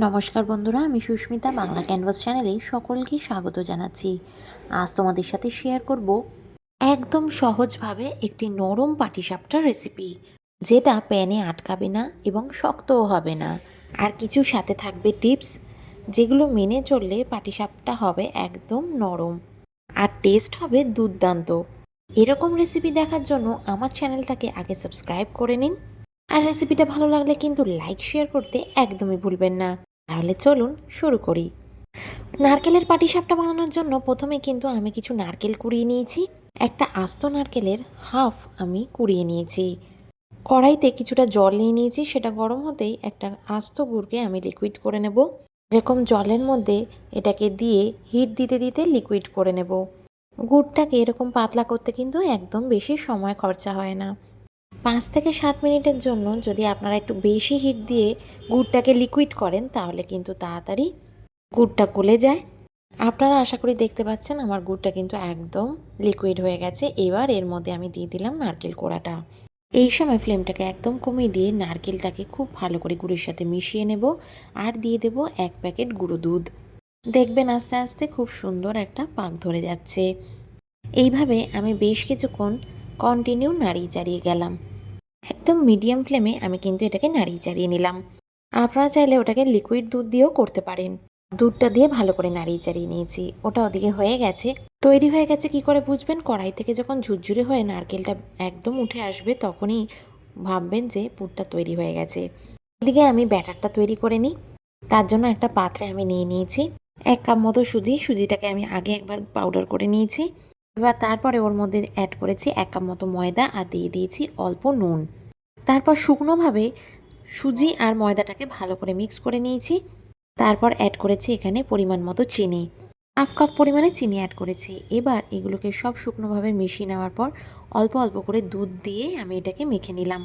নমস্কার বন্ধুরা, আমি সুস্মিতা বাংলা ক্যানভাস চ্যানেলে সকলকে স্বাগত জানাচ্ছি। আজ তোমাদের সাথে শেয়ার করব একদম সহজভাবে একটি নরম পাটিসাপটার রেসিপি যেটা প্যানে আটকাবে না এবং শক্তও হবে না। আর কিছু সাথে থাকবে টিপস যেগুলো মেনে চললে পাটিসাপটা হবে একদম নরম। আর টেস্ট হবে দুর্দান্ত। এরকম রেসিপি দেখার জন্য আমার চ্যানেলটাকে আগে সাবস্ক্রাইব করে নিন। আর রেসিপিটা ভালো লাগলে কিন্তু লাইক শেয়ার করতে একদমই ভুলবেন না। তাহলে চলুন শুরু করি। নারকেলের পাটিসাপটা বানানোর জন্য প্রথমে কিন্তু আমি কিছু নারকেল কুড়িয়ে নিয়েছি। একটা আস্ত নারকেলের হাফ আমি কুড়িয়ে নিয়েছি। কড়াইতে কিছুটা জল নিয়ে নিয়েছি, সেটা গরম হতেই একটা আস্ত গুড়কে আমি লিকুইড করে নেব। এরকম জলের মধ্যে এটাকে দিয়ে হিট দিতে দিতে লিকুইড করে নেব। গুড়টাকে এরকম পাতলা করতে কিন্তু একদম বেশি সময় খরচা হয় না। পাঁচ থেকে সাত মিনিটের জন্য যদি আপনারা একটু বেশি হিট দিয়ে গুড়টাকে লিকুইড করেন, তাহলে কিন্তু তাড়াতাড়ি গুড়টা গলে যায়। আপনারা আশা করি দেখতে পাচ্ছেন, আমার গুড়টা কিন্তু একদম লিকুইড হয়ে গেছে। এবার এর মধ্যে আমি দিয়ে দিলাম নারকেল কোড়াটা। এই সময় ফ্লেমটাকে একদম কমিয়ে দিয়ে নারকেলটাকে খুব ভালো করে গুড়ের সাথে মিশিয়ে নেব আর দিয়ে দেব এক প্যাকেট গুঁড়ো দুধ। দেখবেন আস্তে আস্তে খুব সুন্দর একটা পাক ধরে যাচ্ছে। এইভাবে আমি বেশ কিছুক্ষণ কন্টিনিউ নাড়িয়ে চাড়িয়ে গেলাম। একদম মিডিয়াম ফ্লেমে আমি কিন্তু এটাকে নাড়িয়ে চাড়িয়ে নিলাম। আপনারা চাইলে ওটাকে লিকুইড দুধ দিয়েও করতে পারেন। দুধটা দিয়ে ভালো করে নাড়িয়ে চাড়িয়ে নিয়েছি। ওটা ওদিকে হয়ে গেছে। তৈরি হয়ে গেছে কি করে বুঝবেন? কড়াই থেকে যখন ঝুরঝুরে হয়ে নারকেলটা একদম উঠে আসবে তখনই ভাববেন যে পুরটা তৈরি হয়ে গেছে। এদিকে আমি ব্যাটারটা তৈরি করে নিই। তার জন্য একটা পাত্রে আমি নিয়ে নিয়েছি। এক কাপ মতো সুজি। সুজিটাকে আমি আগে একবার পাউডার করে নিয়েছি। এবার তারপরে ওর মধ্যে অ্যাড করেছি এক কাপ মতো ময়দা আর দিয়ে দিয়েছি অল্প নুন। তারপর শুকনোভাবে সুজি আর ময়দাটাকে ভালো করে মিক্স করে নিয়েছি। তারপর অ্যাড করেছি এখানে পরিমাণ মতো চিনি। হাফ কাপ পরিমাণে চিনি অ্যাড করেছি। এবার এগুলোকে সব শুকনোভাবে মিশিয়ে নেওয়ার পর অল্প অল্প করে দুধ দিয়ে আমি এটাকে মেখে নিলাম।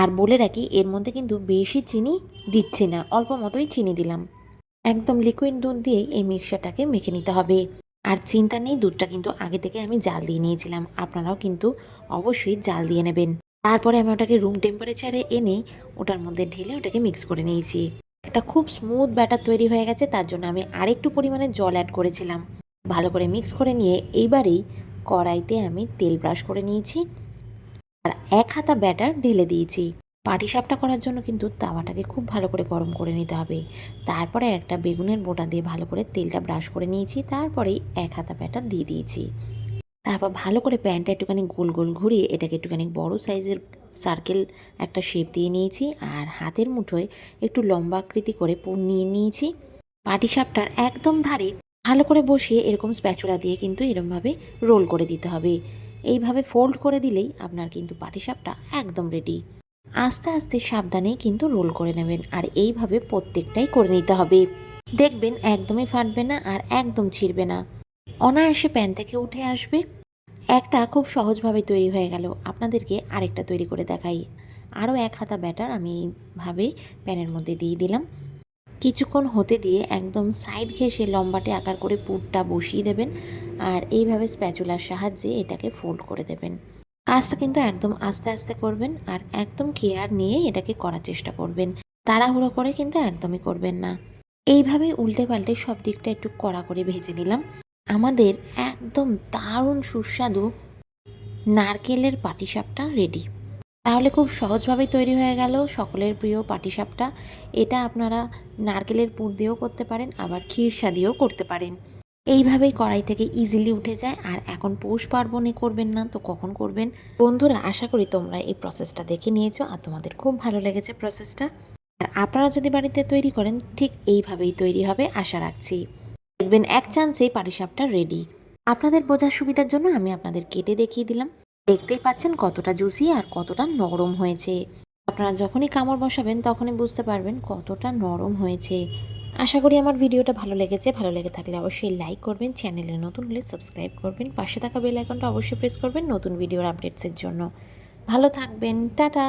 আর বলে রাখি, এর মধ্যে কিন্তু বেশি চিনি দিচ্ছি না, অল্প মতোই চিনি দিলাম। একদম লিকুইড দুধ দিয়েই এই মিক্সারটাকে মেখে নিতে হবে। আর চিন্তা নেই, দুধটা কিন্তু আগে থেকে আমি জাল দিয়ে নিয়েছিলাম। আপনারাও কিন্তু অবশ্যই জাল দিয়ে নেবেন। তারপরে আমি ওটাকে রুম টেম্পারেচারে এনে ওটার মধ্যে ঢেলে ওটাকে মিক্স করে নিয়েছি। একটা খুব স্মুথ ব্যাটার তৈরি হয়ে গেছে, তার জন্য আমি আরেকটু পরিমাণে জল অ্যাড করেছিলাম। ভালো করে মিক্স করে নিয়ে এইবারেই কড়াইতে আমি তেল ব্রাশ করে নিয়েছি। আর এক হাতা ব্যাটার ঢেলে দিয়েছি। পাটিসাপটা করার জন্য কিন্তু তাওয়াটাকে খুব ভালো করে গরম করে নিতে হবে। তারপরে একটা বেগুনের বোটা দিয়ে ভালো করে তেলটা ব্রাশ করে নিয়েছি, তারপরেই এক হাতা প্যাটা দিয়ে দিয়েছি। তারপর ভালো করে প্যানটা একটুখানি গোল গোল ঘুরিয়ে এটাকে একটুখানি বড় সাইজের সার্কেল একটা শেপ দিয়ে নিয়েছি আর হাতের মুঠোয় একটু লম্বা আকৃতি করে নিয়ে নিয়েছি। পাটিসাপটার একদম ধারে ভালো করে বসিয়ে এরকম স্প্যাচুলা দিয়ে কিন্তু এরমভাবে রোল করে দিতে হবে। এইভাবে ফোল্ড করে দিলেই আপনার কিন্তু পাটিসাপটা একদম রেডি। আস্তে আস্তে সাবধানেই কিন্তু রোল করে নেবেন আর এইভাবে প্রত্যেকটাই করে নিতে হবে। দেখবেন একদমই ফাটবে না আর একদম ছিঁড়বে না। অনায়াসে প্যান থেকে উঠে আসবে। একটা খুব সহজভাবে তৈরি হয়ে গেল। আপনাদেরকে আরেকটা তৈরি করে দেখাই। আরও এক হাতা ব্যাটার আমি এইভাবে প্যানের মধ্যে দিয়ে দিলাম। কিছুক্ষণ হতে দিয়ে একদম সাইড ঘেঁষে লম্বাটে আকার করে পুরটা বসিয়ে দেবেন। আর এইভাবে স্প্যাচুলার সাহায্যে এটাকে ফোল্ড করে দেবেন। কাজটা কিন্তু একদম আস্তে আস্তে করবেন আর একদম কেয়ার নিয়ে এটাকে করার চেষ্টা করবেন। তাড়াহুড়ো করে কিন্তু একদমই করবেন না। এইভাবে উল্টে পাল্টে সব দিকটা একটু কড়া করে ভেজে নিলাম। আমাদের একদম দারুণ সুস্বাদু নারকেলের পাটিসাপটা রেডি তাহলে খুব সহজভাবেই তৈরি হয়ে গেল সকলের প্রিয় পাটিসাপটা। এটা আপনারা নারকেলের পুর দিয়েও করতে পারেন, আবার ক্ষীরসা দিয়েও করতে পারেন। এইভাবেই কড়াই থেকে ইজিলি উঠে যায়। আর এখন পৌষ পার্বণে করবেন না তো কখন করবেন? বন্ধুরা, আশা করি তোমরা এই প্রসেসটা দেখে নিয়েছো আর তোমাদের খুব ভালো লেগেছে প্রসেসটা আর আপনারা যদি বাড়িতে তৈরি করেন, ঠিক এইভাবেই তৈরি হবে, আশা রাখছি। দেখবেন এক চান্সেই পাটিসাপটা রেডি আপনাদের বোঝার সুবিধার জন্য আমি আপনাদের কেটে দেখিয়ে দিলাম। দেখতেই পাচ্ছেন কতটা জুসি আর কতটা নরম হয়েছে। আপনারা যখনই কামড় বসাবেন, তখনই বুঝতে পারবেন কতটা নরম হয়েছে। আশা করি আমার ভিডিওটা ভালো লেগেছে। ভালো লেগে থাকলে অবশ্যই লাইক করবেন চ্যানেলে নতুন হলে সাবস্ক্রাইব করবেন। পাশে থাকা বেল আইকনটা অবশ্যই প্রেস করবেন নতুন ভিডিওর আপডেটসের জন্য। ভালো থাকবেন, টাটা!